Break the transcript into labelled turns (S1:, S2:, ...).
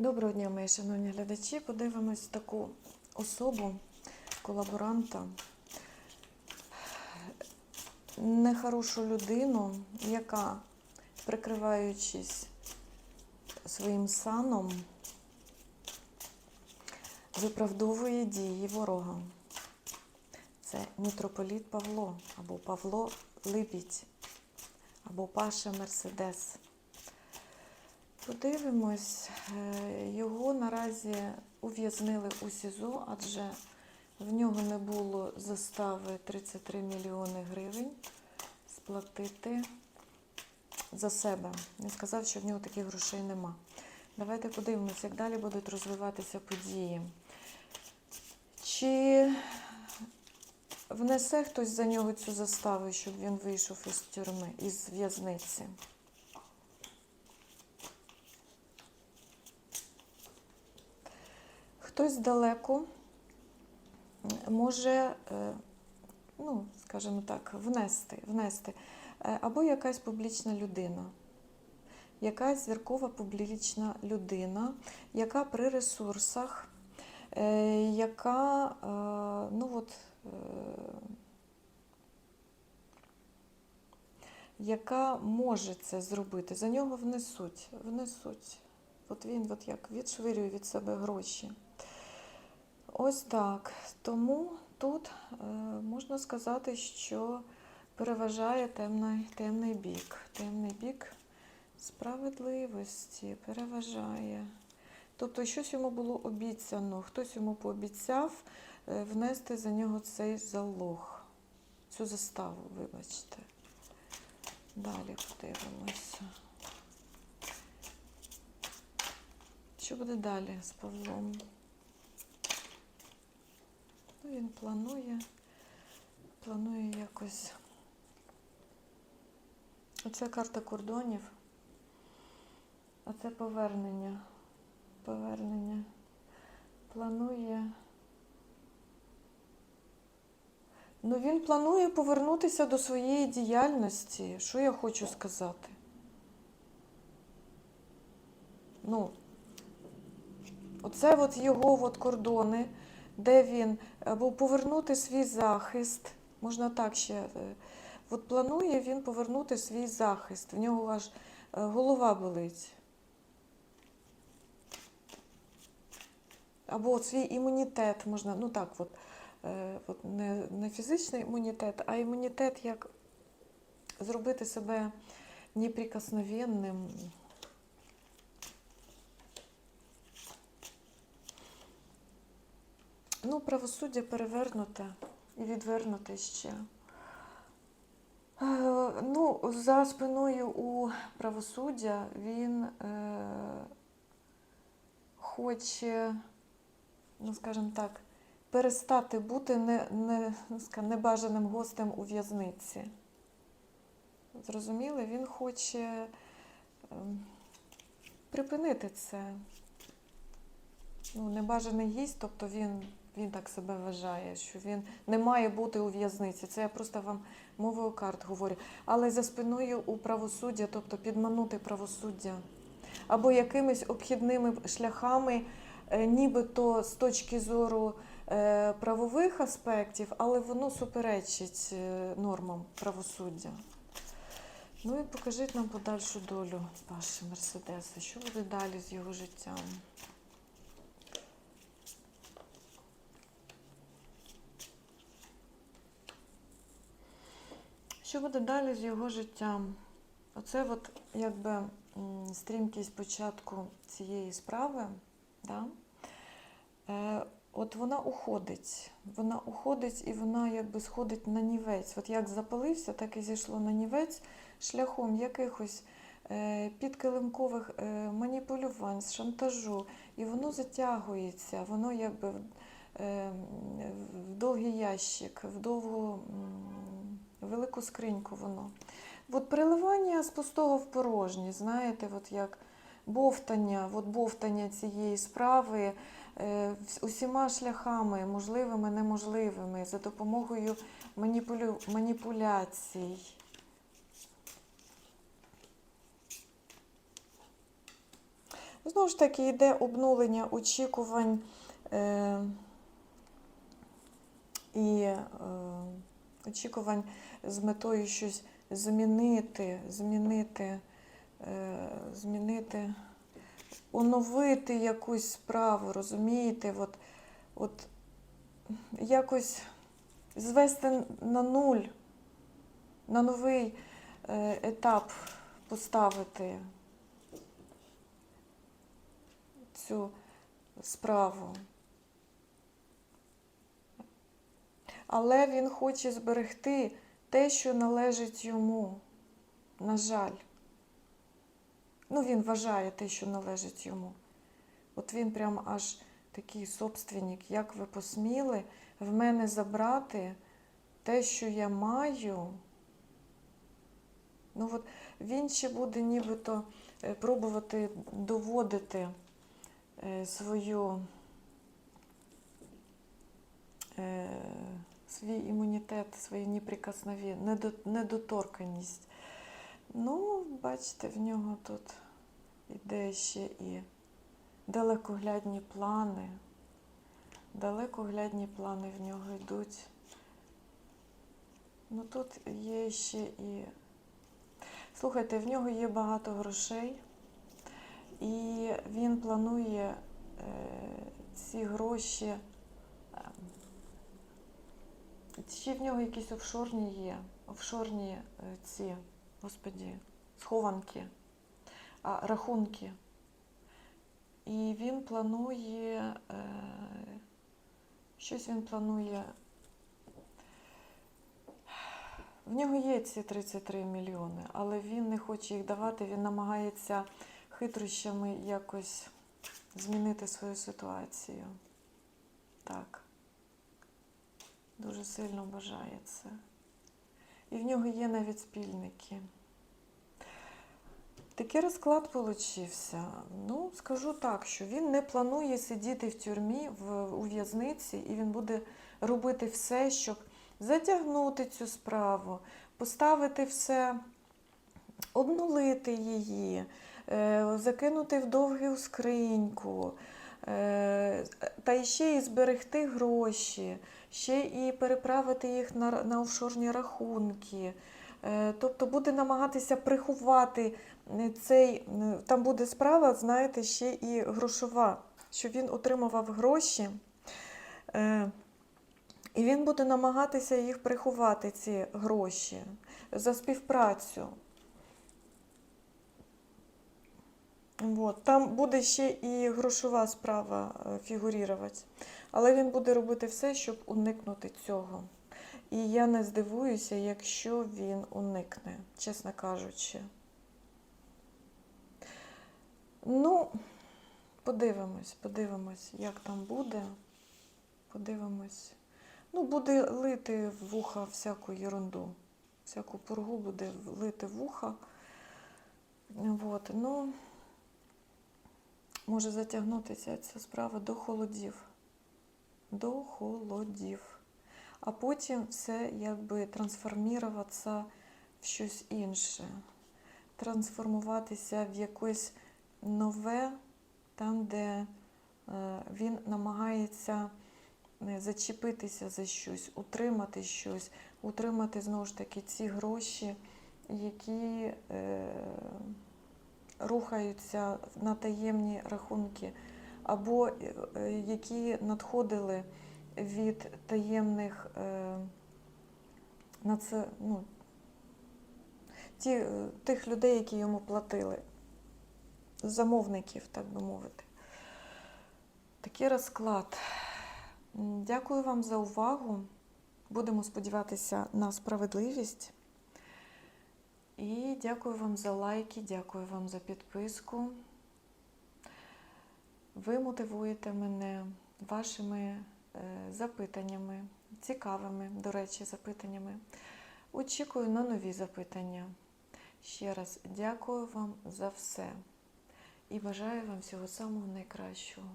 S1: Доброго дня, мої шановні глядачі. Подивимось таку особу, колаборанта, нехорошу людину, яка, прикриваючись своїм саном, виправдовує дії ворога. Це мітрополіт Павло або Павло Липідь, або Паша Мерседес. Подивимось, Е, його наразі ув'язнили у СІЗО, адже в нього не було застави 33 мільйони гривень сплатити за себе. Він сказав, що в нього таких грошей нема. Давайте подивимося, як далі будуть розвиватися події. Чи внесе хтось за нього цю заставу, щоб він вийшов із тюрми, із в'язниці? Хтось далеко може, е, ну, скажімо так, внести, внести. Е, або якась публічна людина, якась зіркова публічна людина, яка при ресурсах, е, яка, ну от, яка може це зробити. За нього внесуть, внесуть. От він от як відшвирює від себе гроші. Ось так. Тому тут е, можна сказати, що переважає темний, темний бік. Темний бік справедливості переважає. Тобто, щось йому було обіцяно, хтось йому пообіцяв е, внести за нього цей залог, цю заставу, вибачте. Далі подивимося. Що буде далі з Павлом? Він планує, планує якось. Оце карта кордонів, а це повернення. Повернення. Планує. Ну, він планує повернутися до своєї діяльності. Що я хочу сказати? Ну, оце от його от кордони де він або повернути свій захист, можна так ще. е, От планує він повернути свій захист. В нього аж е, голова болить. Або свій імунітет можна, ну так, от, е, от не, не фізичний імунітет, а імунітет як зробити себе неприкосновенним. Ну, правосуддя перевернуте і відвернуте ще. Е, Ну, за спиною у правосуддя він е, хоче, ну, скажімо так, перестати бути не, не, ну, небажаним гостем у в'язниці. Зрозуміли? Він хоче ем, припинити це. Ну, небажаний гість, тобто він, він так себе вважає, що він не має бути у в'язниці. Це я просто вам мовою карт говорю. Але за спиною у правосуддя, тобто підманути правосуддя, або якимись обхідними шляхами, е, нібито з точки зору е, правових аспектів, але воно суперечить е, нормам правосуддя. Ну і покажіть нам подальшу долю Паші Мерседеса. Що буде далі з його життям? Що буде далі з його життям? Оце от якби стрімкість початку цієї справи, да? е, от вона уходить. Вона уходить і вона якби сходить на нівець. От як запалився, так і зійшло на нівець шляхом якихось е, підкилимкових е, маніпулювань, шантажу. І воно затягується, воно якби е, в довгий ящик, в довгу велику скриньку воно. От переливання з пустого в порожнє, знаєте, от як бовтання, от бовтання цієї справи е, усіма шляхами, можливими, неможливими, за допомогою маніпулю... маніпуляцій. Знову ж таки, йде обнулення очікувань е, і е, очікувань з метою щось змінити, змінити, е, змінити, оновити якусь справу, розумієте? От, от якось звести на нуль, на новий е, етап поставити цю справу. Але він хоче зберегти те, що належить йому. На жаль. Ну, він вважає те, що належить йому. От він прям аж такий собственник, як ви посміли в мене забрати те, що я маю. Ну от він ще буде нібито е, пробувати доводити е, свою е, свій імунітет, свою неприкоснові, недо- недоторканність. Ну, бачите, в нього тут іде ще і далекоглядні плани. Далекоглядні плани в нього йдуть. Ну тут є ще і. Слухайте, в нього є багато грошей, і він планує е, ці гроші. Е, Чи в нього якісь офшорні є? Офшорні е, ці, господі, схованки, рахунки. І він планує, е, щось він планує. В нього є ці 33 мільйони, але він не хоче їх давати, він намагається хитрощами якось змінити свою ситуацію. Так. Дуже сильно бажає це. І в нього є навіть спільники. Такий розклад получився. Ну, скажу так, що він не планує сидіти в тюрмі, в, у в'язниці, і він буде робити все, щоб затягнути цю справу, поставити все, обнулити її, е, закинути в довгу скриньку, е, та ще й зберегти гроші, ще і переправити їх на, на офшорні рахунки. Е, Тобто буде намагатися приховати е, цей, е, там буде справа, знаєте, ще і грошова, що він отримував гроші. І він буде намагатися їх приховати, ці гроші, за співпрацю. От. Там буде ще і грошова справа фігурувати. Але він буде робити все, щоб уникнути цього. І я не здивуюся, якщо він уникне, чесно кажучи. Ну, подивимось, подивимось, як там буде. Подивимось. Ну, буде лити вуха всяку ерунду. Всяку пургу буде лити вуха. От, ну, може затягнутися ця справа до холодів. До холодів. А потім все якби трансформуватися в щось інше. Трансформуватися в якесь нове, там, де е, він намагається е, зачепитися за щось, утримати щось, утримати знову ж таки ці гроші, які е, рухаються на таємні рахунки, або е, е, які надходили від таємних е, на це, ну, ті, тих людей, які йому платили, замовників, так би мовити. Такий розклад. Дякую вам за увагу. Будемо сподіватися на справедливість. І дякую вам за лайки, дякую вам за підписку. Ви мотивуєте мене вашими е, запитаннями, цікавими, до речі, запитаннями. Очікую на нові запитання. Ще раз дякую вам за все і бажаю вам всього самого найкращого.